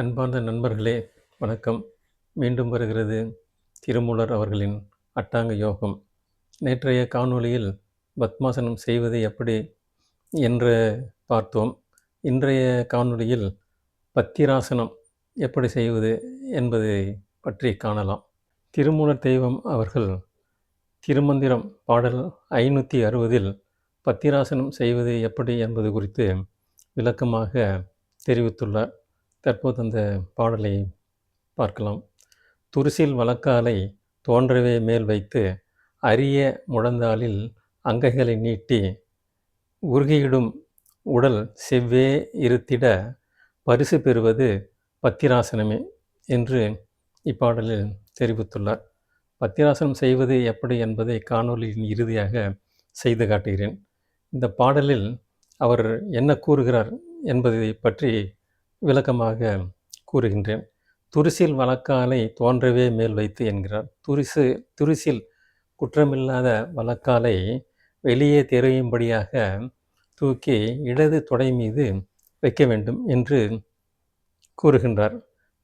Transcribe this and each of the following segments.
அன்பார்ந்த நண்பர்களே வணக்கம். மீண்டும் வருகிறது திருமூலர் அவர்களின் அட்டாங்க யோகம். நேற்றைய காணொளியில் பத்மாசனம் செய்வது எப்படி என்று பார்த்தோம். இன்றைய காணொளியில் பத்திராசனம் எப்படி செய்வது என்பதை பற்றி காணலாம். திருமூலர் தெய்வம் அவர்கள் திருமந்திரம் பாடல் ஐநூற்றி அறுபதில் பத்திராசனம் செய்வது எப்படி என்பது குறித்து விளக்கமாக தெரிவித்துள்ளார். தற்போது அந்த பாடலை பார்க்கலாம். துரிசில் வழக்காலை தோன்றவே மேல் வைத்து அரிய முழந்தாளில் அங்கைகளை நீட்டி உருகியிடும் உடல் செவ்வே இருத்திட பரிசு பெறுவது பத்திராசனமே என்று இப்பாடலில் தெரிவித்துள்ளார். பத்திராசனம் செய்வது எப்படி என்பதை காணொலியின் இறுதியாக செய்து காட்டுகிறேன். இந்த பாடலில் அவர் என்ன கூறுகிறார் என்பதை பற்றி விளக்கமாக கூறுகின்றேன். துரிசில் வழக்காலை தோன்றவே மேல் வைத்து என்கிறார். துரிசு துரிசில் குற்றமில்லாத வழக்காலை வெளியே தெரியும்படியாக தூக்கி இடது தொடை மீது வைக்க வேண்டும் என்று கூறுகின்றார்.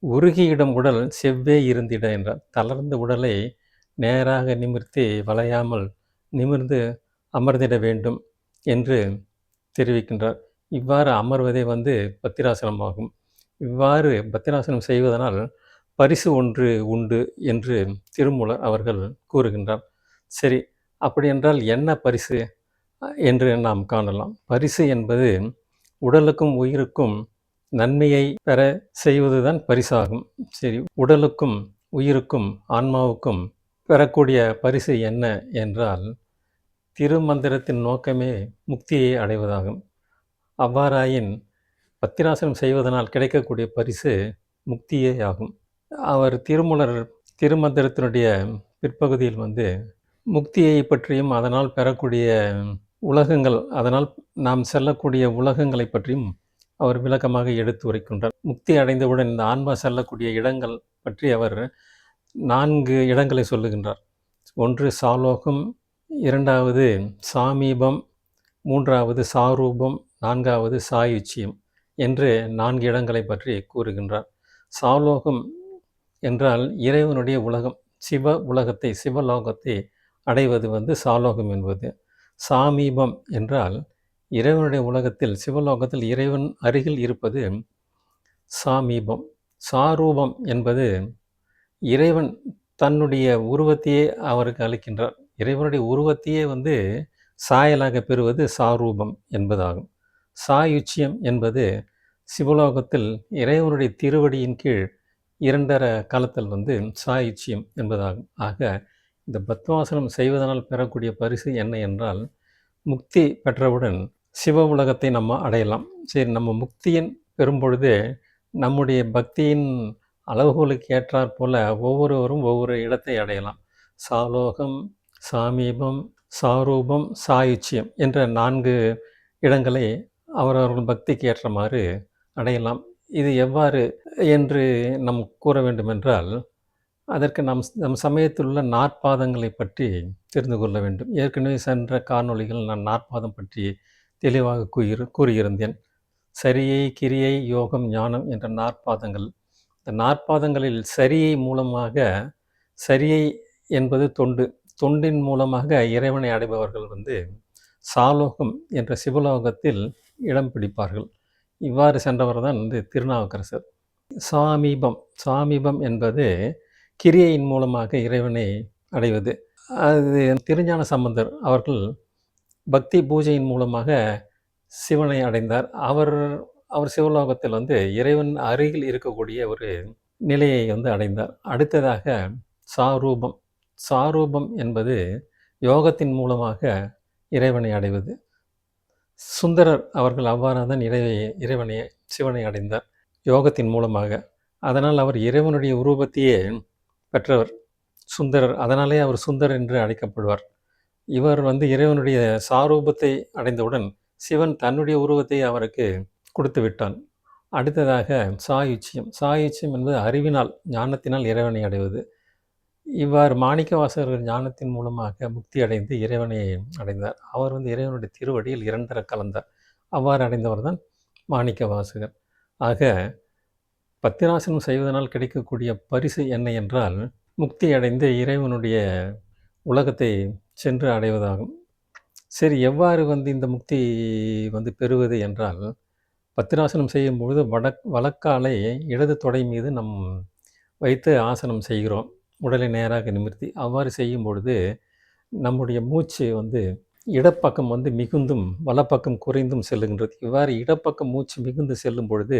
உருகியிடம் உடல் செவ்வே இருந்திட என்றார். தளர்ந்த உடலை நேராக நிமிர்த்தி வளையாமல் நிமிர்ந்து அமர்ந்திட வேண்டும் என்று தெரிவிக்கின்றார். இவ்வாறு அமர்வதே வந்து பத்திராசனம் ஆகும் இவ்வாறு பத்திராசனம் செய்வதனால் பரிசு ஒன்று உண்டு என்று திருமூலர் அவர்கள் கூறுகின்றார். சரி அப்படி என்றால் என்ன பரிசு என்று நாம் காணலாம். பரிசு என்பது உடலுக்கும் உயிருக்கும் நன்மையை பெற செய்வதுதான் பரிசாகும். சரி உடலுக்கும் உயிருக்கும் ஆன்மாவுக்கும் பெறக்கூடிய பரிசு என்ன என்றால் திருமந்திரத்தின் நோக்கமே முக்தியை அடைவதாகும். அவ்வாறாயின் பத்திராசனம் செய்வதனால் கிடைக்கக்கூடிய பரிசு முக்தியே ஆகும். அவர் திருமலர் திருமந்திரத்தினுடைய பிற்பகுதியில் வந்து முக்தியை பற்றியும் அதனால் பெறக்கூடிய உலகங்கள் அதனால் நாம் செல்லக்கூடிய உலகங்களை பற்றியும் அவர் விளக்கமாக எடுத்து உரைக்கின்றார். முக்தி அடைந்தவுடன் இந்த ஆன்மா செல்லக்கூடிய இடங்கள் பற்றி அவர் நான்கு இடங்களை சொல்லுகின்றார். ஒன்று சாலோகம் இரண்டாவது சாமீபம் மூன்றாவது சாரூபம் நான்காவது சாயுச்சியம் என்று நான்கு இடங்களை பற்றி கூறுகின்றார். சாலோகம் என்றால் இறைவனுடைய உலகம். சிவ உலகத்தை சிவலோகத்தை அடைவது வந்து சாலோகம் என்பது. சாமீபம் என்றால் இறைவனுடைய உலகத்தில் சிவலோகத்தில் இறைவன் அருகில் இருப்பது சாமீபம். சாரூபம் என்பது இறைவன் தன்னுடைய உருவத்தையே அவருக்கு அளிக்கின்றார். இறைவனுடைய உருவத்தையே வந்து சாயலாக பெறுவது சாரூபம் என்பதாகும். சாயுச்சியம் என்பது சிவலோகத்தில் இறைவனுடைய திருவடியின் கீழ் இரண்டர காலத்தில் வந்து சாயுச்சியம் என்பதாகும் ஆக இந்த பத்மாசனம் செய்வதனால் பெறக்கூடிய பரிசு என்ன என்றால் முக்தி பெற்றவுடன் சிவ உலகத்தை நம்ம அடையலாம். சரி நம்ம முக்தியின் பெறும்பொழுது நம்முடைய பக்தியின் அளவுகளுக்கு ஏற்றாற் போல ஒவ்வொருவரும் ஒவ்வொரு இடத்தை அடையலாம். சாலோகம் சாமீபம் சாரூபம் சாயுச்சியம் என்ற நான்கு இடங்களை அவரவர்கள் பக்திக்கு ஏற்றமாறு அடையலாம். இது எவ்வாறு என்று நாம் கூற வேண்டுமென்றால் அதற்கு நம் நம் சமயத்தில் உள்ள நாற்பாதங்களை பற்றி தெரிந்து கொள்ள வேண்டும். ஏற்கனவே சென்ற காணொளிகள் நான் நாற்பாதம் பற்றி தெளிவாக கூறி கூறியிருந்தேன். சரியை கிரியை யோகம் ஞானம் என்ற நாற்பாதங்கள். இந்த நாற்பாதங்களில் சரியை மூலமாக சரியை என்பது தொண்டு. தொண்டின் மூலமாக இறைவனை அடைபவர்கள் வந்து சாலோகம் என்ற சிவலோகத்தில் இடம் பிடிப்பார்கள். இவ்வாறு சென்றவர் தான் வந்து திருநாவுக்கரசர். சாமீபம் சாமீபம் என்பது கிரியையின் மூலமாக இறைவனை அடைவது. அது திருஞான சம்பந்தர் அவர்கள் பக்தி பூஜையின் மூலமாக சிவனை அடைந்தார். அவர் அவர் சிவலோகத்தில் வந்து இறைவன் அருகில் இருக்கக்கூடிய ஒரு நிலையை வந்து அடைந்தார். அடுத்ததாக சாரூபம். சாரூபம் என்பது யோகத்தின் மூலமாக இறைவனை அடைவது. சுந்தரர் அவர்கள் அவ்வாறாக தான் இறை இறைவனை சிவனை அடைந்தார். யோகத்தின் மூலமாக. அதனால் அவர் இறைவனுடைய உருவத்தையே பெற்றவர். சுந்தரர் அதனாலே அவர் சுந்தர் என்று அழைக்கப்படுவார். இவர் வந்து இறைவனுடைய சாரூபத்தை அடைந்தவுடன் சிவன் தன்னுடைய உருவத்தை அவருக்கு கொடுத்து விட்டான். அடுத்ததாக சாயுச்சியம். சாயுச்சியம் என்பது அறிவினால் ஞானத்தினால் இறைவனை அடைவது. இவ்வாறு மாணிக்கவாசகர்கள் ஞானத்தின் மூலமாக முக்தி அடைந்து இறைவனை அடைந்தார். அவர் வந்து இறைவனுடைய திருவடியில் இரண்டர கலந்தார். அவ்வாறு அடைந்தவர் தான் மாணிக்க வாசகர். ஆக பத்திராசனம் செய்வதனால் கிடைக்கக்கூடிய பரிசு என்ன என்றால் முக்தி அடைந்து இறைவனுடைய உலகத்தை சென்று அடைவதாகும். சரி எவ்வாறு வந்து இந்த முக்தி வந்து பெறுவது என்றால் பத்திராசனம் செய்யும்பொழுது வடக் வழக்காலை இடது தொடை மீது நம் வைத்து ஆசனம் செய்கிறோம். உடலை நேராக நிமிர்த்தி அவ்வாறு செய்யும் பொழுது நம்முடைய மூச்சு வந்து இடப்பக்கம் வந்து மிகுந்தும் வலப்பக்கம் குறைந்தும் செல்லுகின்றது. இவ்வாறு இடப்பக்கம் மூச்சு மிகுந்து செல்லும் பொழுது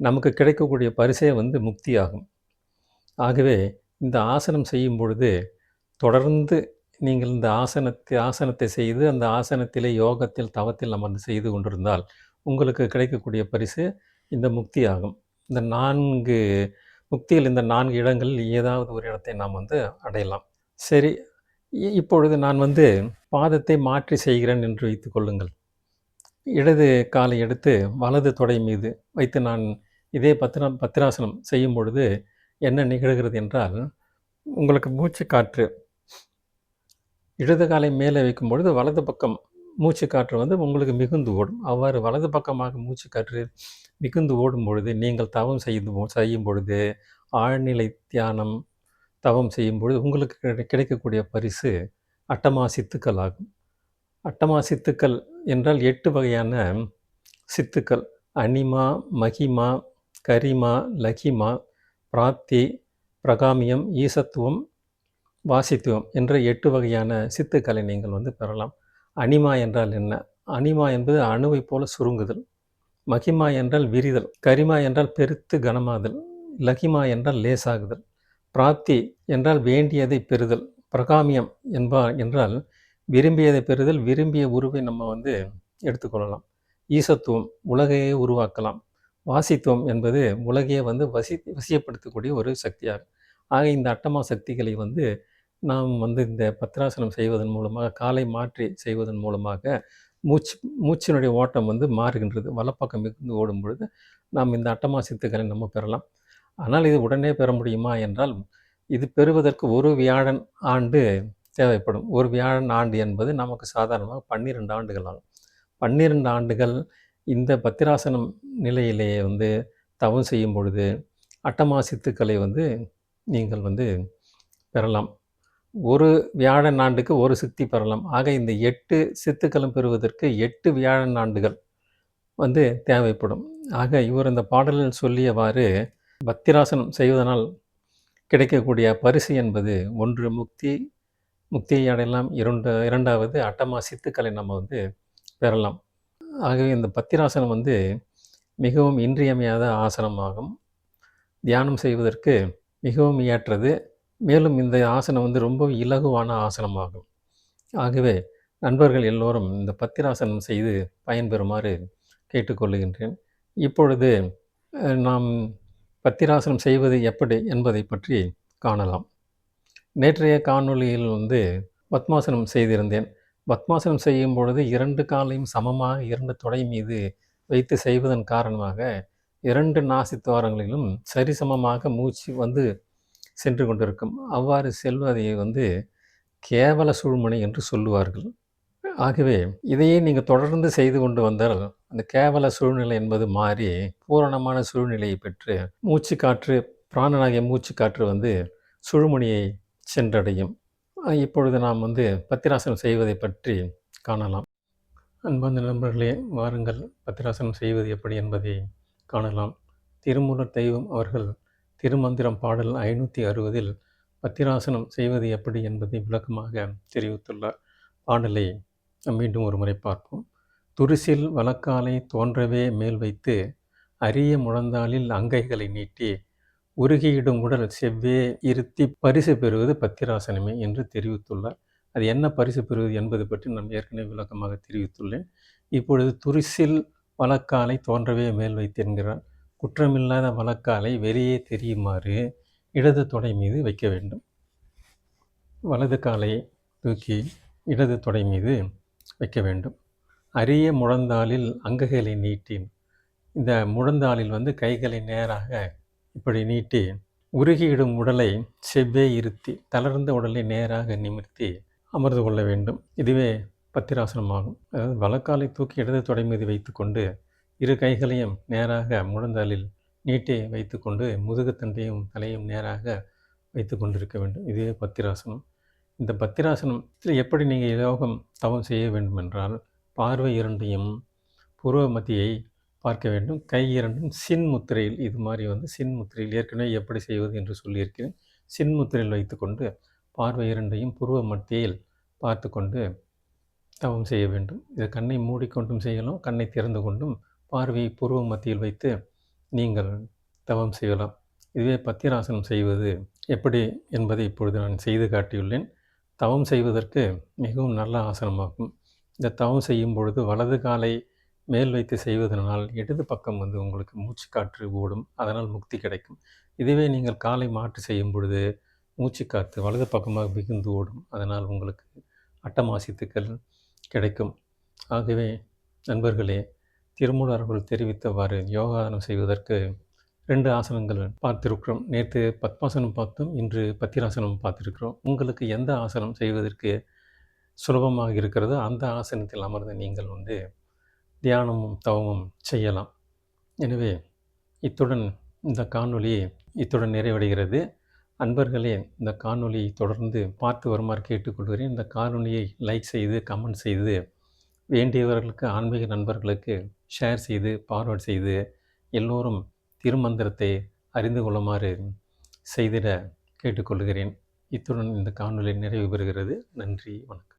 நமக்கு கிடைக்கக்கூடிய பரிசே வந்து முக்தியாகும். ஆகவே இந்த ஆசனம் செய்யும் பொழுது தொடர்ந்து நீங்கள் இந்த ஆசனத்தை ஆசனத்தை செய்து அந்த ஆசனத்திலே யோகத்தில் தவத்தில் அமர்ந்து செய்து கொண்டிருந்தால் உங்களுக்கு கிடைக்கக்கூடிய பரிசு இந்த முக்தி ஆகும் இந்த நான்கு முக்தியில் இந்த நான்கு இடங்களில் ஏதாவது ஒரு இடத்தை நாம் வந்து அடையலாம். சரி இ- இப்பொழுது நான் வந்து பாதத்தை மாற்றி செய்கிறேன் என்று வைத்து கொள்ளுங்கள். இடது காலை எடுத்து வலது தொடை மீது வைத்து நான் இதே பத்ரா பத்திராசனம் செய்யும் பொழுது என்ன நிகழ்கிறது என்றால் உங்களுக்கு மூச்சு காற்று இடது காலை மேலே வைக்கும் பொழுது வலது பக்கம் மூச்சு காற்று வந்து உங்களுக்கு மிகுந்து ஓடும். அவ்வாறு வலது பக்கமாக மூச்சு காற்று மிகுந்து ஓடும் பொழுது நீங்கள் தவம் செய்து செய்யும் பொழுது ஆழ்நிலை தியானம் தவம் செய்யும் பொழுது உங்களுக்கு கிடை- கிடைக்கக்கூடிய பரிசு அட்டமா சித்துக்கள் ஆகும். அட்டமா சித்துக்கள் என்றால் எட்டு வகையான சித்துக்கள். அனிமா மகிமா கரிமா லகிமா பிராப்தி பிரகாமியம் ஈசத்துவம் வாசித்துவம் என்ற எட்டு வகையான சித்துக்களை நீங்கள் வந்து பெறலாம். அனிமா என்றால் என்ன? அனிமா என்பது அணுவைப் போல சுருங்குதல். மகிமா என்றால் விரிதல். கரிமா என்றால் பெருத்து கனமாதல். லகிமா என்றால் லேசாகுதல். பிராப்தி என்றால் வேண்டியதை பெறுதல். பிரகாமியம் என்பா என்றால் விரும்பியதை பெறுதல். விரும்பிய உருவை நம்ம வந்து எடுத்துக்கொள்ளலாம். ஈசத்துவம் உலகையே உருவாக்கலாம். வாசித்துவம் என்பது உலகையே வந்து வசி வசியப்படுத்தக்கூடிய ஒரு சக்தியாகும் ஆக இந்த அட்டமா சக்திகளை வந்து நாம் வந்து இந்த பத்ராசனம் செய்வதன் மூலமாக காலை மாற்றி செய்வதன் மூலமாக மூச்சு மூச்சினுடைய ஓட்டம் வந்து மாறுகின்றது. வலப்பக்கம் மிகுந்து ஓடும் பொழுது நாம் இந்த அட்டமா சித்துக்களை நம்ம பெறலாம். ஆனால் இது உடனே பெற முடியுமா என்றால் இது பெறுவதற்கு ஒரு வியாழன் ஆண்டு தேவைப்படும். ஒரு வியாழன் ஆண்டு என்பது நமக்கு சாதாரணமாக பன்னிரெண்டு ஆண்டுகள் ஆகும். பன்னிரெண்டு ஆண்டுகள் இந்த பத்திராசனம் நிலையிலேயே வந்து தவம் செய்யும் பொழுது அட்டமா சித்துக்களை வந்து நீங்கள் வந்து பெறலாம். ஒரு வியாழன் ஆண்டுக்கு ஒரு சித்தி பெறலாம். ஆக இந்த எட்டு சித்துக்களும் பெறுவதற்கு எட்டு வியாழன் ஆண்டுகள் வந்து தேவைப்படும். ஆக இவர் இந்த பாடலில் சொல்லியவாறு பத்திராசனம் செய்வதனால் கிடைக்கக்கூடிய பரிசு என்பது ஒன்று முக்தி முக்தியை அடையலாம். இரண்டு இரண்டாவது அட்டமா சித்துக்களை நம்ம வந்து பெறலாம். ஆகவே இந்த பத்திராசனம் வந்து மிகவும் இன்றியமையாத ஆசனமாகும். தியானம் செய்வதற்கு மிகவும் ஏற்றது. மேலும் இந்த ஆசனம் வந்து ரொம்ப இலகுவான ஆசனமாகும். ஆகவே நண்பர்கள் எல்லோரும் இந்த பத்திராசனம் செய்து பயன்பெறுமாறு கேட்டுக்கொள்ளுகின்றேன். இப்பொழுது நாம் பத்திராசனம் செய்வது எப்படி என்பதை பற்றி காணலாம். நேற்றைய காணொளியில் வந்து பத்மாசனம் செய்திருந்தேன். பத்மாசனம் செய்யும் பொழுது இரண்டு காலையும் சமமாக இரண்டு தொடை மீது வைத்து செய்வதன் காரணமாக இரண்டு நாசித்துவாரங்களிலும் சரிசமமாக மூச்சு வந்து சென்று கொண்டிருக்கும். அவ்வாறு செல்வதை வந்து கேவல சூழ்மனை என்று சொல்லுவார்கள். ஆகவே இதையே நீங்கள் தொடர்ந்து செய்து கொண்டு வந்தால் அந்த கேவல சூழ்நிலை என்பது மாறி பூரணமான சூழ்நிலையை பெற்று மூச்சு காற்று பிராணனாகிய மூச்சு காற்று வந்து சுழுமுனியை சென்றடையும். இப்பொழுது நாம் வந்து பத்திராசனம் செய்வதை பற்றி காணலாம். அன்பார்ந்த நண்பர்களே வாருங்கள். பத்திராசனம் செய்வது எப்படி என்பதை காணலாம். திருமூலர் தெய்வம் அவர்கள் திருமந்திரம் பாடல் ஐநூற்றி அறுபதில் பத்திராசனம் செய்வது எப்படி என்பதை விளக்கமாக தெரிவித்துள்ளார் பாடலை நாம் மீண்டும் ஒரு முறை பார்ப்போம். துரிசில் வலக்காலை தோன்றவே மேல் வைத்து அரிய முழந்தாளில் அங்கைகளை நீட்டி உருகியிடும் உடல் செவ்வே இருத்தி பரிசு பெறுவது பத்திராசனமே என்று தெரிவித்துள்ளார் அது என்ன பரிசு பெறுவது என்பது பற்றி நான் ஏற்கனவே விளக்கமாக தெரிவித்துள்ளேன். இப்பொழுது துரிசில் வழக்காலை தோன்றவே மேல் வைத்து என்கிறார். குற்றமில்லாத வலக்காலை வெளியே தெரியுமாறு இடது தொடை மீது வைக்க வேண்டும். வலது காலை தூக்கி இடது தொடை மீது வைக்க வேண்டும். அரிய முழந்தாளில் அங்குகளை நீட்டி இந்த முழந்தாளில் வந்து கைகளை நேராக இப்படி நீட்டி உருகியிடும் உடலை செவ்வே இருத்தி தளர்ந்த உடலை நேராக நிமிர்த்தி அமர்ந்து கொள்ள வேண்டும். இதுவே பத்திராசனமாகும். அதாவது வலக்காலை தூக்கி இடது தொடை மீது வைத்துக்கொண்டு இரு கைகளையும் நேராக முழந்தாளில் நீட்டி வைத்துக்கொண்டு முதுகுத்தண்டையும் தலையும் நேராக வைத்து கொண்டிருக்க வேண்டும். இதுவே பத்திராசனம். இந்த பத்திராசனத்தில் எப்படி நீங்கள் யோகம் தவம் செய்ய வேண்டும் என்றால் பார்வை இரண்டையும் புருவ மத்தியை பார்க்க வேண்டும். கை இரண்டும் சின் முத்திரையில் இது மாதிரி வந்து சின் முத்திரையில் ஏற்கனவே எப்படி செய்வது என்று சொல்லியிருக்கிறேன். சின் முத்திரையில் வைத்துக்கொண்டு பார்வை இரண்டையும் புருவ மத்தியில் பார்த்து கொண்டு தவம் செய்ய வேண்டும். இது கண்ணை மூடிக்கொண்டும் செய்யலாம் கண்ணை திறந்து கொண்டும் பார்வையை பூர்வ மத்தியில் வைத்து நீங்கள் தவம் செய்யலாம். இதுவே பத்திராசனம் செய்வது எப்படி என்பதை இப்பொழுது நான் செய்து காட்டியுள்ளேன். தவம் செய்வதற்கு மிகவும் நல்ல ஆசனமாகும். இந்த தவம் செய்யும் பொழுது வலது காலை மேல் வைத்து செய்வதனால் இடது பக்கம் வந்து உங்களுக்கு மூச்சு காற்று ஓடும். அதனால் முக்தி கிடைக்கும். இதுவே நீங்கள் காலை மாற்று செய்யும் பொழுது மூச்சு காற்று வலது பக்கமாக மிகுந்து ஓடும். அதனால் உங்களுக்கு அட்டமாசித்துக்கள் கிடைக்கும். ஆகவே நண்பர்களே திருமூலர் அவர்கள் தெரிவித்தவாறு யோகாசனம் செய்வதற்கு ரெண்டு ஆசனங்கள் பார்த்திருக்கிறோம். நேற்று பத்மாசனம் பார்த்தோம் இன்று பத்திராசனம் பார்த்துருக்கிறோம். உங்களுக்கு எந்த ஆசனம் செய்வதற்கு சுலபமாக இருக்கிறதோ அந்த ஆசனத்தில் அமர்ந்து நீங்கள் வந்து தியானமும் தவமும் செய்யலாம். எனவே இத்துடன் இந்த காணொளி இத்துடன் நிறைவடைகிறது. அன்பர்களே இந்த காணொலியை தொடர்ந்து பார்த்து வருமாறு கேட்டுக்கொள்கிறேன். இந்த காணொலியை லைக் செய்து கமெண்ட் செய்து வேண்டியவர்களுக்கு ஆன்மீக நண்பர்களுக்கு ஷேர் செய்து ஃபார்வர்ட் செய்து எல்லோரும் திருமந்திரத்தை அறிந்து கொள்ளுமாறு செய்திட கேட்டுக்கொள்கிறேன். இத்துடன் இந்த காணொலி நிறைவு பெறுகிறது. நன்றி வணக்கம்.